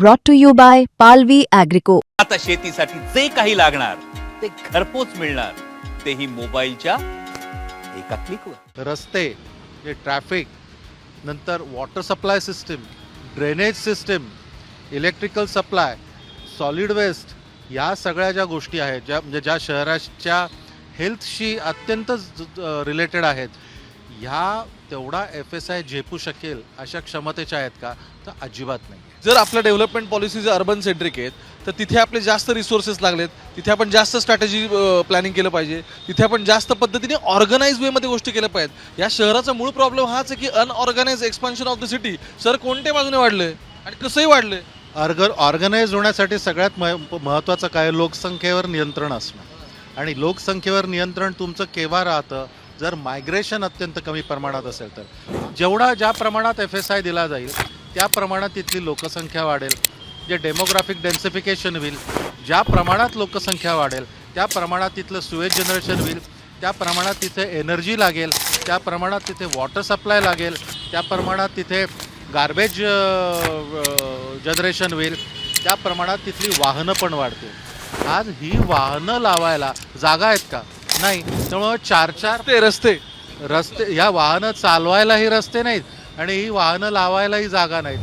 brought to you by Palvi Agrico. आता शेतीसाठी जे काही लागणार ते घरपोच मिळणार तेही मोबाईलच्या एका क्लिकवर रस्ते जे ट्रॅफिक नंतर water supply system drainage system electrical supply solid waste या सगळ्या ज्या गोष्टी आहेत ज्या म्हणजे ज्या शहराच्या हेल्थशी अत्यंत रिलेटेड आहेत ह्या तेवढा एफ एस आय झेपू शकेल अशा क्षमतेच्या आहेत का? तर अजिबात नाही जर आपल्या डेव्हलपमेंट पॉलिसी जर अर्बन सेंट्रिक आहेत तर तिथे आपले जास्त रिसोर्सेस लागलेत तिथे आपण जास्त स्ट्रॅटेजी प्लॅनिंग केलं पाहिजे तिथे आपण जास्त पद्धतीने ऑर्गनाइज वेमध्ये गोष्टी केल्या पाहिजेत. या शहराचा मूळ प्रॉब्लेम हाच आहे की unorganised expansion of the city sir कोणत्या बाजूने वाढले आणि कसंही वाढलंय ऑर्ग ऑर्गनाईज होण्यासाठी सगळ्यात मह महत्त्वाचं काय? लोकसंख्येवर नियंत्रण असणं. आणि लोकसंख्येवर नियंत्रण तुमचं केव्हा राहतं? जर मायग्रेशन अत्यंत कमी प्रमाणात असेल तर. जेवढा ज्या प्रमाणात एफ एस आय दिला जाईल त्या प्रमाणात तिथली लोकसंख्या वाढेल. जे डेमोग्राफिक डेन्सिफिकेशन होईल ज्या प्रमाणात लोकसंख्या वाढेल त्या प्रमाणात तिथलं सुएज जनरेशन होईल त्या प्रमाणात तिथे एनर्जी लागेल त्या प्रमाणात तिथे वॉटर सप्लाय लागेल त्या प्रमाणात तिथे गार्बेज जनरेशन होईल त्या प्रमाणात तिथली वाहनं पण वाढतील. आज ही वाहनं लावायला जागा आहेत का? नाही त्यामुळं चार चार ते रस्ते. रस्ते ह्या वाहनं चालवायलाही रस्ते नाहीत आणि ही वाहनं लावायलाही जागा नाहीत.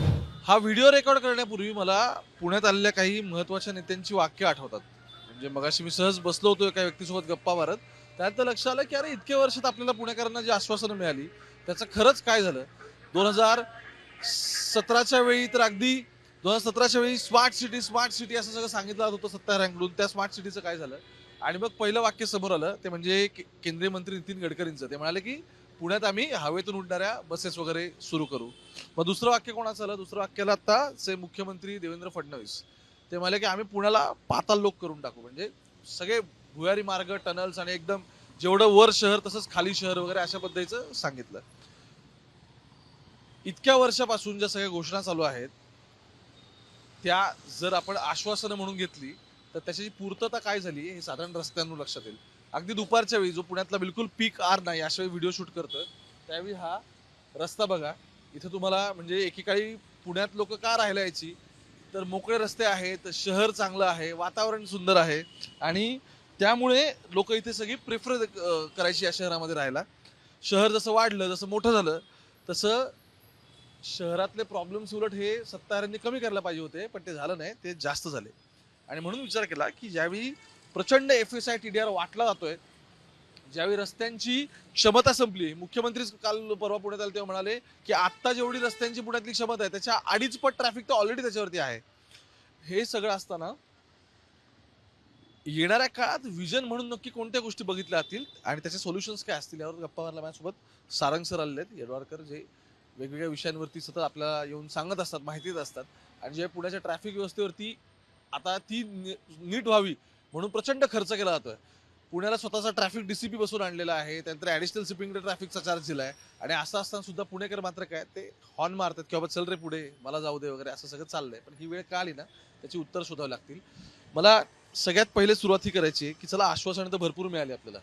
हा व्हिडिओ रेकॉर्ड करण्यापूर्वी मला पुण्यात आलेल्या काही महत्त्वाच्या नेत्यांची वाक्य आठवतात. म्हणजे मगाशी मी सहज बसलो होतो एका व्यक्तीसोबत गप्पा मारत. त्यात लक्ष आलं की अरे इतक्या वर्षात आपल्याला पुणेकरांना जी आश्वासनं मिळाली त्याचं खरंच काय झालं? दोन हजार सतराच्या वेळी तर अगदी दोन हजार सतराच्या वेळी स्मार्ट सिटी स्मार्ट सिटी असं सगळं सांगितलं जात होतं सत्ताधाऱ्यांकडून त्या स्मार्ट सिटीचं काय झालं? आणि मग पहिलं वाक्य समोर आलं ते म्हणजे केंद्रीय मंत्री नितीन गडकरींचं. ते म्हणाले की पुण्यात आम्ही हवेतून उडणाऱ्या बसेस वगैरे सुरू करू. मग दुसरं वाक्य कोणाचं आलं? दुसरं वाक्याला आता से मुख्यमंत्री देवेंद्र फडणवीस. ते म्हणाले की आम्ही पुण्याला पाताल लोक करून टाकू. म्हणजे सगळे भुयारी मार्ग टनल्स आणि एकदम जेवढं वर शहर तसंच खाली शहर वगैरे अशा पद्धतीचं सांगितलं. इतक्या वर्षापासून ज्या सगळ्या घोषणा चालू आहेत त्या जर आपण आश्वासनं म्हणून घेतली तर त्याची पूर्तता काय झाली हे साधारण रस्त्यांवर लक्षात येईल. अगदी दुपारच्या वेळी जो पुण्यातला बिलकुल पीक आर नाही अशा वेळी व्हिडिओ शूट करतं त्यावेळी हा रस्ता बघा. इथं तुम्हाला म्हणजे एकेकाळी पुण्यात लोक का राहायला यायची? तर मोकळे रस्ते आहेत शहर चांगलं आहे वातावरण सुंदर आहे आणि त्यामुळे लोक इथे सगळी प्रेफर करायची या शहरामध्ये राहायला. शहर जसं वाढलं जसं मोठं झालं तसं शहरातले प्रॉब्लेम्स उलट हे सत्ताधाऱ्यांनी कमी करायला पाहिजे होते पण ते झालं नाही ते जास्त झाले. आणि म्हणून विचार केला की ज्यावेळी प्रचंड F S I T D R वाटला जातोय ज्यावेळी रस्त्यांची क्षमता संपली मुख्यमंत्रीच काल परवा पुण्यात आले तेव्हा म्हणाले की आत्ता जेवढी रस्त्यांची पुण्यातली क्षमता आहे त्याच्या अडीच पट ट्रॅफिक तर ऑलरेडी त्याच्यावरती आहे. हे सगळं असताना येणाऱ्या काळात विजन म्हणून नक्की कोणत्या गोष्टी बघितल्या जातील आणि त्याचे सोल्युशन्स काय असतील यावर गप्पा मारला माझ्यासोबत सारंग सर आलेले आहेत येडवारकर जे वेगवेगळ्या विषयांवरती सतत आपल्याला येऊन सांगत असतात माहिती देत असतात आणि जे पुण्याच्या ट्रॅफिक व्यवस्थेवरती आता ती नीट व्हावी म्हणून प्रचंड खर्च केला जातोय. पुण्याला स्वतःचा ट्रॅफिक डीसीपी बसून आणलेला आहे त्यानंतर ऍडिशनल शिपिंग ट्रॅफिकचा चार्ज दिलाय आणि असं असताना सुद्धा पुणेकर मात्र काय ते हॉर्न मारतात की बाबा चल रे पुढे मला जाऊ दे वगैरे असं सगळं चाललंय. पण ही वेळ का आली ना त्याची उत्तर शोधावी लागतील. मला सगळ्यात पहिले सुरुवात ही करायची आहे की चला आश्वासन तर भरपूर मिळाली आपल्याला.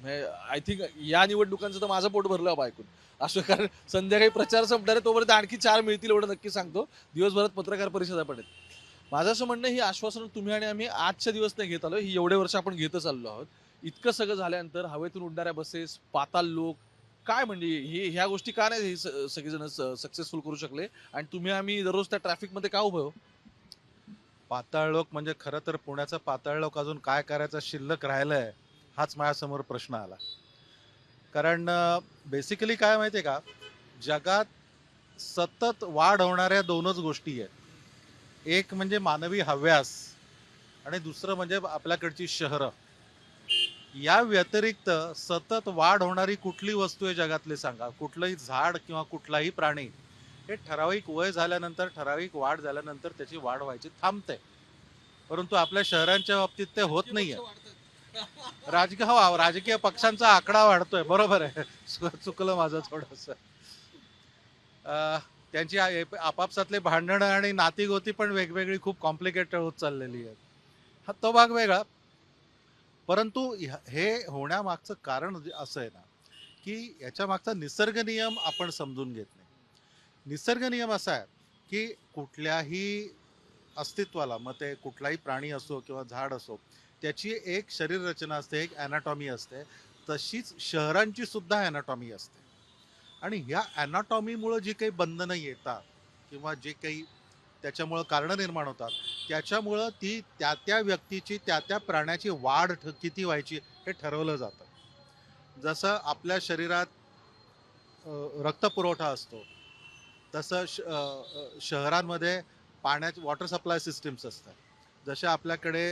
म्हणजे आय थिंक या निवडणुकांचं तर माझं पोट भरलं बाबा ऐकून. असं कारण संध्याकाळी प्रचार संपणार आहे तोपर्यंत आणखी चार मिळतील एवढं नक्की सांगतो. दिवसभरात पत्रकार परिषदा पण आहेत. माझं असं म्हणणं ही आश्वासन तुम्ही आणि आम्ही आजच्या दिवस नाही घेत आलो ही एवढे वर्ष आपण घेतच आलो आहोत. इतकं सगळं झाल्यानंतर हवेतून उडणाऱ्या बसेस पाताल लोक काय म्हणजे हे ह्या गोष्टी का नाही हे सगळेजण सक्सेसफुल करू शकले? आणि तुम्ही आम्ही दररोज त्या ट्रॅफिकमध्ये का उभं पाताळ लोक म्हणजे खरं तर पुण्याचा पाताळ लोक अजून काय करायचा शिल्लक राहिलाय हाच माझ्यासमोर प्रश्न आला. कारण बेसिकली काय माहिती आहे का? जगात सतत वाढ होणाऱ्या दोनच गोष्टी आहेत. एक म्हणजे मानवी हव्यास आणि दुसरं म्हणजे आपल्याकडची शहरं. या व्यतिरिक्त सतत वाढ होणारी कुठली वस्तू आहे जगातली सांगा? कुठलंही झाड किंवा कुठलाही प्राणी हे ठराविक वय झाल्यानंतर ठराविक वाढ झाल्यानंतर त्याची वाढ व्हायची थांबते. परंतु आपल्या शहरांच्या बाबतीत ते होत नाहीये. राजगाव हो, राजकीय पक्षांचा आकडा वाढतोय. बरोबर आहे. चुकलं माझं थोडस. त्यांची आपापसातले भांडणं आणि नातीगोती पण वेगवेगळी खूप कॉम्प्लिकेटेड होत चाललेली आहेत. हा तो भाग वेगळा. परंतु हे होण्यामागचं कारण असं आहे ना की याच्या मागचा निसर्ग नियम आपण समजून घेत नाही. निसर्ग नियम असा आहे की कुठल्याही अस्तित्वाला मग ते कुठलाही प्राणी असो किंवा झाड असो त्याची एक शरीर रचना असते एक ॲनाटॉमी असते तशीच शहरांची सुद्धा ॲनाटॉमी असते. आणि ह्या अॅनाटॉमीमुळं जी काही बंधनं येतात किंवा जे काही त्याच्यामुळं कारणं निर्माण होतात त्याच्यामुळं ती त्या त्या व्यक्तीची त्या त्या प्राण्याची वाढ ठ- किती व्हायची हे ठरवलं जातं. जसं आपल्या शरीरात रक्तपुरवठा असतो तसं श शहरांमध्ये पाण्याचे वॉटर सप्लाय सिस्टीम्स असतात. जसे आपल्याकडे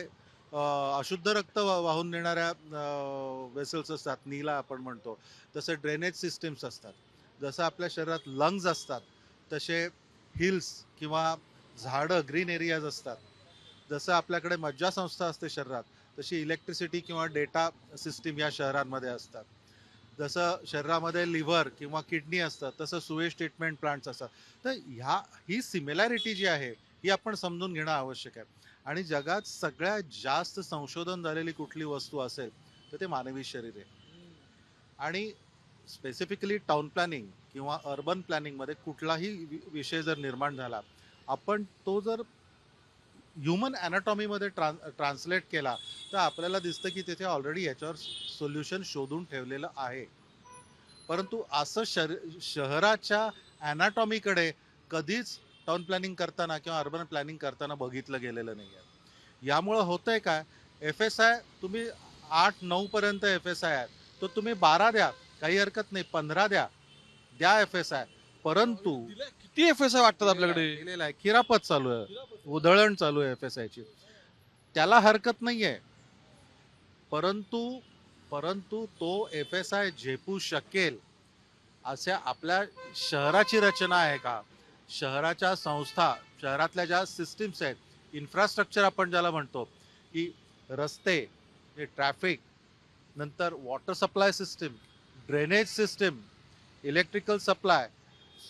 अशुद्ध रक्त वा- वाहून नेणाऱ्या वेसल्स असतात नीला आपण म्हणतो तसे ड्रेनेज सिस्टीम्स असतात. जसं आपल्या शरीरात लंग्स असतात तसे हिल्स किंवा झाडं ग्रीन एरियाज असतात. जसं आपल्याकडे मज्जासंस्था असते शरीरात तशी इलेक्ट्रिसिटी किंवा डेटा सिस्टीम या शहरांमध्ये असतात. जसं शरीरामध्ये लिव्हर किंवा किडनी असतं तसं सुवेज ट्रीटमेंट प्लांट्स असतात. तर ह्या ही सिमिलॅरिटी जी आहे ही आपण समजून घेणं आवश्यक आहे. आणि जगात सगळ्यात जास्त संशोधन झालेली कुठली वस्तू असेल तर ते मानवी शरीर आहे. आणि स्पेसिफिकली टाउन प्लॅनिंग किंवा अर्बन प्लॅनिंगमध्ये कुठलाही वि- विषय जर निर्माण झाला आपण तो जर ह्युमन अनाटॉमीमध्ये ट्रान ट्रान्सलेट केला तर आपल्याला दिसतं की तिथे ऑलरेडी याच्यावर सोल्युशन शोधून ठेवलेलं आहे. परंतु असं शर शहराच्या अॅनाटॉमीकडे कधीच टाउन प्लॅनिंग करताना किंवा अर्बन प्लॅनिंग करताना बघितलं गेलेलं नाही आहे यामुळं होतंय काय? एफ एस आय तुम्ही आठ नऊपर्यंत एफ एस आय आहे तर तुम्ही बारा द्या. काही हरकत नाही पंधरा द्या. द्या एफ एस आय परंतु. किती एफ एस आय वाटतात आपल्याकडे? दिलेलं आहे. किरापत चालू आहे. उधळण चालू आहे एफ एस आयची त्याला हरकत नाहीये. परंतु परंतु तो एफ एस आय झेपू शकेल अशा आपल्या शहराची रचना आहे का? शहराच्या संस्था शहरातल्या ज्या सिस्टीम्स आहेत इन्फ्रास्ट्रक्चर आपण ज्याला म्हणतो की रस्ते ट्रॅफिक नंतर water supply system drainage system electrical supply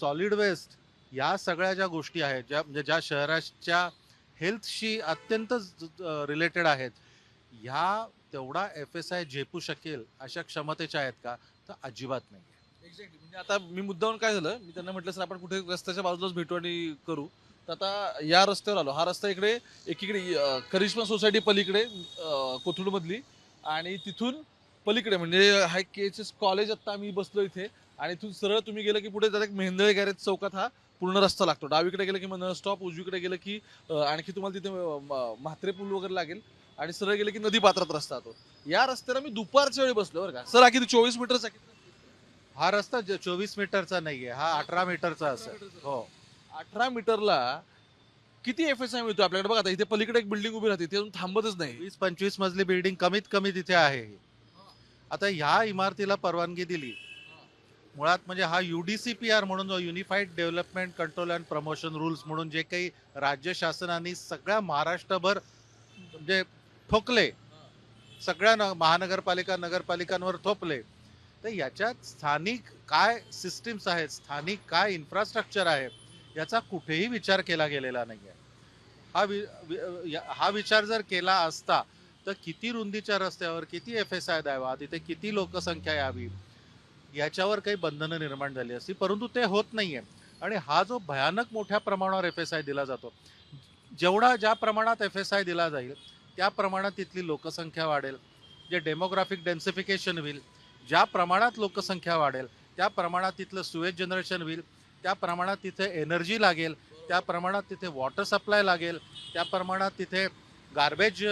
solid waste या सगळ्या ज्या गोष्टी आहेत ज्या म्हणजे ज्या शहराच्या हेल्थशी अत्यंत रिलेटेड आहेत ह्या तेवढा एफ एस आय झेपू शकेल अशा क्षमतेच्या आहेत का? तर अजिबात नाही एक्झॅक्टली म्हणजे आता मी मुद्दाहून काय झालं? मी त्यांना म्हटलं सर आपण कुठे रस्त्याच्या बाजूलाच भेटू आणि करू. तर आता या रस्त्यावर आलो. हा रस्ता इकडे एकीकडे करिश्मा सोसायटी पलीकडे कोथरूडमधली आणि तिथून पलीकडे म्हणजे हा के एच एस कॉलेज आता आम्ही बसलो इथे. आणि इथून सरळ तुम्ही गेलं की पुढे डायरेक्ट मेहंदळे गॅरेज चौकात हा पूर्ण रस्ता लागतो. डावीकडे गेलं की मग स्टॉप उजवीकडे गेलं की आणखी तुम्हाला तिथे म्हात्रे पूल वगैरे लागेल. आणि सरळ गेलं की नदी पात्रात रस्ता तो. या रस्त्याला मी दुपारच्या वेळी बसलो बरं का. सर हा किती चोवीस मीटरचा हा रस्ता चोवीस मीटरचा नाहीये. हा अठरा मीटरचा असेल हो. अठरा मीटरला किती एफ एस आय मिळतो आपल्याकडे? बघा आता इथे पलीकडे एक बिल्डिंग उभी राहते ती अजून थांबतच नाही. वीस पंचवीस मजली बिल्डिंग कमीत कमी तिथे आहे आता ह्या इमारतीला परवानगी दिली. मुळात म्हणजे हा U D C P R म्हणून जो unified development control and promotion rules म्हणून जे काही राज्य शासनाने सगळ्या महाराष्ट्रभर म्हणजे ठोकले सगळ्या न- महानगरपालिका नगरपालिकांवर थोपले. तर याच्यात स्थानिक काय सिस्टीम्स आहेत स्थानिक काय इन्फ्रास्ट्रक्चर आहे याचा कुठेही विचार केला गेलेला नाही आहे हा वि वि- हा विचार जर केला असता तर किती रुंदीच्या रस्त्यावर किती एफ एस आय द्यावा तिथे किती लोकसंख्या यावी याच्यावर काही बंधनं निर्माण झाली असती परंतु ते होत नाही आहे आणि हा जो भयानक मोठ्या प्रमाणावर एफ एस आय दिला जातो जेवढा ज्या प्रमाणात एफ एस आय दिला जाईल त्या प्रमाणात तिथली लोकसंख्या वाढेल जे डेमोग्राफिक डेन्सिफिकेशन होईल ज्या प्रमाणात लोकसंख्या वाढेल त्या प्रमाणात तिथलं सुएज जनरेशन होईल त्या प्रमाणात तिथे एनर्जी लागेल त्या प्रमाणात तिथे वॉटर सप्लाय लागेल त्या प्रमाणात तिथे गार्बेज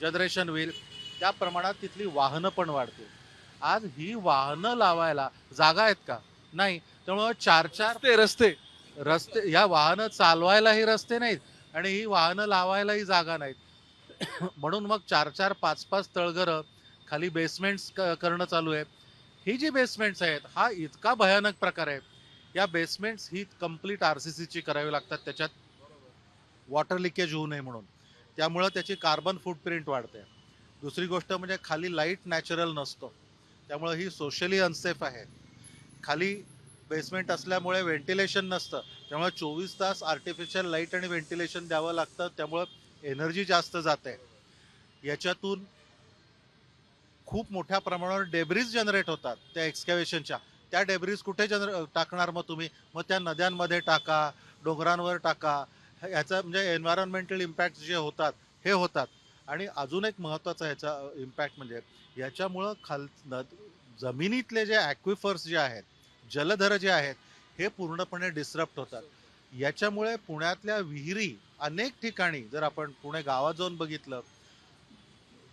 जनरेशन होईल त्या प्रमाणात तिथली वाहनं पण वाढतील. आज ही वाहनं लावायला जागा आहेत का? नाही. त्यामुळं चार चार रस्ते रस्ते. रस्ते ह्या वाहनं चालवायलाही रस्ते नाहीत आणि ही वाहनं लावायलाही जागा नाहीत. म्हणून मग चार चार पाच पाच तळघरं खाली बेसमेंट्स करणं चालू आहे. ही जी बेसमेंट्स आहेत हा इतका भयानक प्रकार आहे. या बेसमेंट्स ही कंप्लीट आर सी सीची करावी लागतात. त्याच्यात वॉटर लिकेज होऊ नये म्हणून. त्यामुळं त्याची कार्बन फूटप्रिंट वाढते. दुसरी गोष्ट म्हणजे खाली लाइट नॅचरल नसतो. त्यामुळं ही सोशली अनसेफ आहे. खाली बेसमेंट असल्यामुळे व्हेंटिलेशन नसतं. त्यामुळे चोवीस तास आर्टिफिशियल लाइट आणि व्हेंटिलेशन द्यावं लागतं. त्यामुळं एनर्जी जास्त जाते. याच्यातून खूप मोठ्या प्रमाणावर डेब्रिज जनरेट होतात त्या एक्सकॅव्हेशनच्या. त्या डेब्रिज कुठे जनरे टाकणार मग तुम्ही? मग त्या नद्यांमध्ये टाका डोंगरांवर टाका ह्याचा म्हणजे एन्व्हायरमेंटल इम्पॅक्ट जे होतात हे होतात. आणि अजून एक महत्त्वाचा ह्याचा इम्पॅक्ट म्हणजे याच्यामुळं खाल जमिनीतले जे ॲक्विफर्स जे आहेत जलधर जे आहेत हे पूर्णपणे डिस्टर्ब होतात. याच्यामुळे पुण्यातल्या विहिरी अनेक ठिकाणी जर आपण पुणे गावात जाऊन बघितलं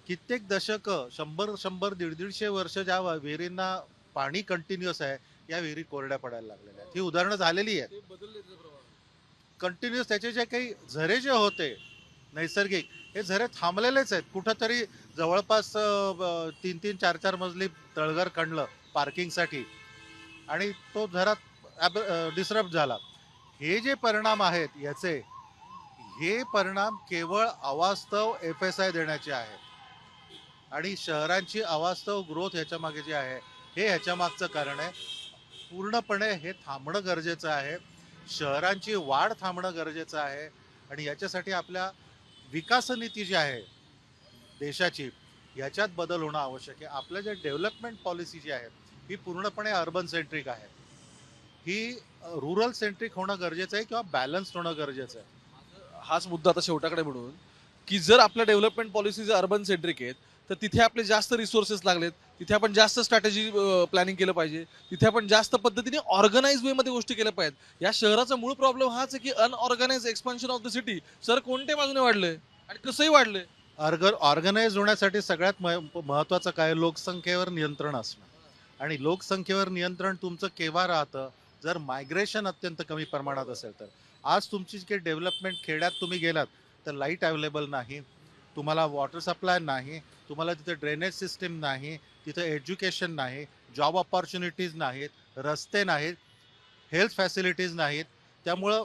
कित्येक दशक शंभर शंभर दीड दीडशे वर्ष ज्या विहिरींना पाणी कंटिन्युअस आहे या विहिरी कोरड्या पडायला लागलेल्या आहेत. ही उदाहरणं झालेली आहेत. कंटिन्युअस त्याचे जे काही झरे जे होते नैसर्गिक हे झरे थांबलेलेच आहेत. कुठंतरी जवळपास तीन तीन चार चार मजली तळघर खणलं पार्किंगसाठी. आणि तो झरात डिस्टर्ब झाला. हे जे परिणाम आहेत याचे हे परिणाम केवळ अवास्तव एफ एस आय देण्याचे आहेत. आणि शहरांची अवास्तव ग्रोथ ह्याच्या मागे जे आहे हे ह्याच्या मागचं कारण आहे. पूर्णपणे हे थांबणं गरजेचं आहे. शहरांची वाढ थांबणं गरजेचं आहे आणि याच्यासाठी आपल्या विकासनीती जी आहे देशाची याच्यात बदल होणं आवश्यक आहे. आपल्या जे डेव्हलपमेंट पॉलिसी जी आहे ही पूर्णपणे अर्बन सेंट्रिक आहे. ही रुरल सेंट्रिक होणं गरजेचं आहे किंवा बॅलन्स्ड होणं गरजेचं आहे? हाच मुद्दा आता शेवटाकडे म्हणून की जर आपल्या डेव्हलपमेंट पॉलिसी जर अर्बन सेंट्रिक आहेत तर तिथे आपले जास्त रिसोर्सेस लागलेत तिथे आपण जास्त स्ट्रॅटेजी प्लॅनिंग केलं पाहिजे. तिथे आपण जास्त पद्धतीने ऑर्गनाइज वे मध्ये गोष्टी केल्या पाहिजेत. या शहराचा मूळ प्रॉब्लेम हाच आहे की unorganised expansion of the city sir कोणत्या बाजूने वाढलंय? आणि कसंही वाढलंय. ऑर्ग ऑर्गनाईज होण्यासाठी सगळ्यात म- महत्त्वाचं काय? लोकसंख्येवर नियंत्रण असणं. आणि लोकसंख्येवर नियंत्रण तुमचं केव्हा राहतं? जर मायग्रेशन अत्यंत कमी प्रमाणात असेल तर. आज तुमची जी काही डेव्हलपमेंट खेड्यात तुम्ही गेलात तर लाइट अवेलेबल नाही. तुम्हाला वॉटर सप्लाय नाही. तुम्हाला तिथे ड्रेनेज सिस्टीम नाही. तिथं एज्युकेशन नाही जॉब ऑपॉर्च्युनिटीज नाहीत रस्ते नाहीत हेल्थ फॅसिलिटीज नाहीत. त्यामुळं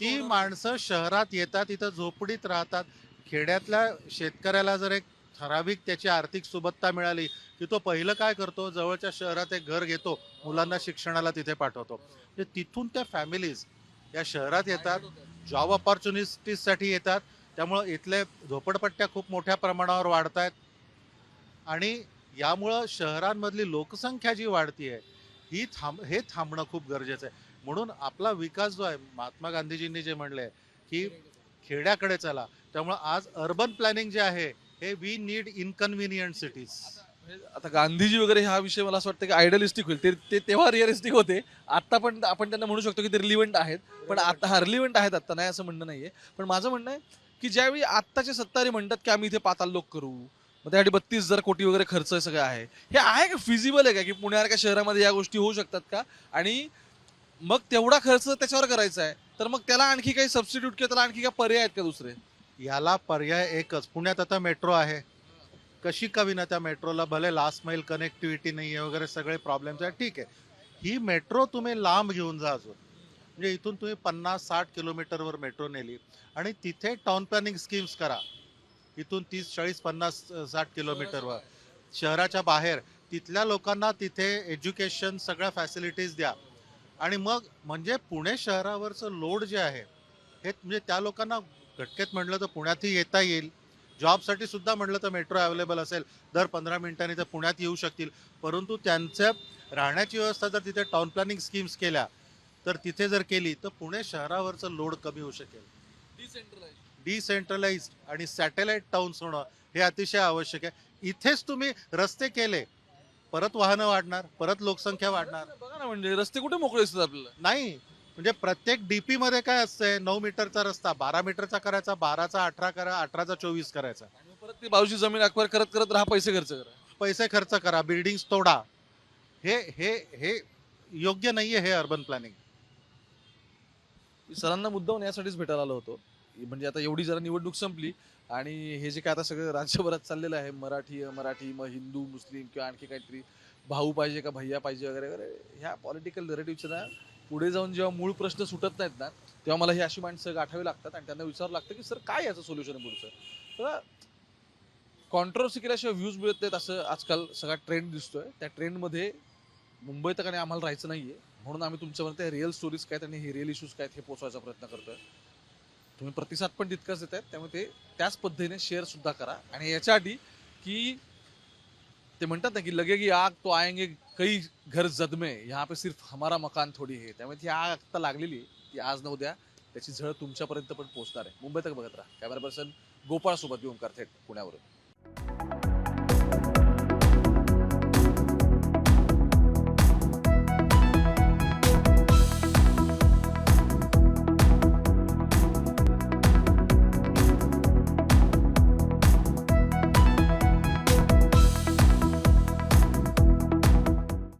ती माणसं शहरात येतात इथं झोपडीत राहतात. खेड्यातल्या शेतकऱ्याला जर एक ठराविक त्याची आर्थिक सुबत्ता मिळाली की तो पहिलं काय करतो? जवळच्या शहरात एक घर घेतो मुलांना शिक्षणाला तिथे पाठवतो. म्हणजे तिथून त्या फॅमिलीज या शहरात येतात जॉब ऑपॉर्च्युनिटीजसाठी येतात. त्यामुळं इथले झोपडपट्ट्या खूप मोठ्या प्रमाणावर वाढत आहेत आणि यामुळं शहरांमधली लोकसंख्या जी वाढतीये ही थांब हे थांबणं खूप गरजेचं आहे. म्हणून आपला विकास जो आहे महात्मा गांधीजींनी जे म्हणले की खेड्याकडे चला त्यामुळं आज अर्बन प्लॅनिंग जे आहे हे वी नीड इनकन्व्हिनियंट सिटीज. आता गांधीजी वगैरे हा विषय मला असं वाटतं की आयडियलिस्टिक होईल. ते ते तेव्हा रिअलिस्टिक होते. आता पण आपण त्यांना म्हणू शकतो की ते रिलिव्हंट आहेत. पण आता हा रिलिव्हंट आहेत आता नाही असं म्हणणं नाहीये. पण माझं म्हणणं आहे की ज्यावेळी आत्ताचे सत्तारी म्हणतात की आम्ही इथे पाताल लोक करू मग त्यासाठी बत्तीस हजार कोटी वगैरे खर्च सगळं आहे. हे आहे का फिजिबल आहे का? की पुण्यासारख्या शहरामध्ये या गोष्टी होऊ शकतात का? आणि मग तेवढा खर्च त्याच्यावर करायचा आहे. तर मग त्याला आणखी काही सबस्टिट्यूट किंवा त्याला आणखी काही पर्याय आहेत का दुसरे? याला पर्याय एकच. पुण्यात आता मेट्रो आहे. कशी का विना त्या मेट्रोला भले लास्ट माईल कनेक्टिव्हिटी नाही आहे वगैरे सगळे प्रॉब्लेम्स आहेत. ठीक आहे. ही मेट्रो तुम्ही लांब घेऊन जा अजून. म्हणजे इथून तुम्ही पन्नास साठ किलोमीटरवर मेट्रो नेली. आणि तिथे टाउन प्लॅनिंग स्कीम्स करा. इथून तीस चाळीस पन्नास साठ किलोमीटरवर. शहराच्या बाहेर. तिथल्या लोकांना तिथे एज्युकेशन सगळ्या फॅसिलिटीज द्या. आणि मग म्हणजे पुणे शहरावरचं लोड जे आहे हे म्हणजे त्या लोकांना घटकेत म्हटलं तर पुण्यातही येता येईल. जॉबसाठी सुद्धा म्हटलं तर मेट्रो अवेलेबल असेल. दर पंधरा मिनिटांनी तर पुण्यात येऊ शकतील. परंतु त्यांच्या राहण्याची व्यवस्था जर तिथे टाउन प्लॅनिंग स्कीम्स केल्या तर तिथे जर केली तर पुणे शहरावरचं लोड कमी होऊ शकेल. डिसेंट्रलाइज आणि सॅटेलाइट टाउन्स होणं हे अतिशय आवश्यक आहे. इथेच तुम्ही रस्ते केले परत वाहनं वाढणार परत लोकसंख्या वाढणार. बघा ना म्हणजे रस्ते कुठे मोकळे असतात आपल्याला? नाही म्हणजे प्रत्येक डीपी मध्ये काय असतंय नऊ मीटरचा रस्ता बारा मीटरचा करायचा बाराचा अठरा करा अठराचा चोवीस करायचा. आणि परत ती बाजूची जमीन अक्वायर करत करत राहा पैसे खर्च करा. पैसे खर्च करा बिल्डिंग तोडा. हे हे हे योग्य नाहीये हे अर्बन प्लॅनिंग सरांना मुद्दाम यासाठीच भेटायला आलो होतो. म्हणजे आता एवढी जरा निवडणूक संपली आणि हे जे काय आता सगळं राज्यभरात चाललेलं आहे मराठी मराठी मग हिंदू मुस्लिम किंवा आणखी काहीतरी भाऊ पाहिजे का भैया पाहिजे वगैरे वगैरे ह्या पॉलिटिकल नरेटिव्हच्या ना पुढे जाऊन जेव्हा मूळ प्रश्न सुटत नाहीत ना तेव्हा मला ही अशी माणसं गाठावी लागतात आणि त्यांना विचारावं लागतं की सर काय याचं सोल्युशन आहे पुढचं? तर कॉन्ट्रोवर्सी केल्याशिवाय व्ह्यूज मिळत नाहीत असं आजकाल सगळा ट्रेंड दिसतोय. त्या ट्रेंडमध्ये मुंबईत आणि आम्हाला राहायचं नाहीये. म्हणून आम्ही तुमच्यापर्यंत रिअल स्टोरीज काय आहेत आणि हे रिअल इश्यूज काय आहेत हे पोचवायचा प्रयत्न करतोय. तुम्ही प्रतिसाद पण तितकाच देत आहेत त्यामुळे ते त्याच पद्धतीने शेअर सुद्धा करा. आणि याच्यासाठी की ते म्हणतात ना की लगेगी आग तो आएंगे कई घर जदमे यहाँ पे सिर्फ हमारा मकान थोडी आहे त्यामुळे ती आग आता लागलेली ती आज न उद्या त्याची झळ तुमच्यापर्यंत पण पोहोचणार आहे. मुंबई बघत राहा. कॅमेरा पर्सन गोपाळ सोबत ओंकार थेट पुण्यावरून.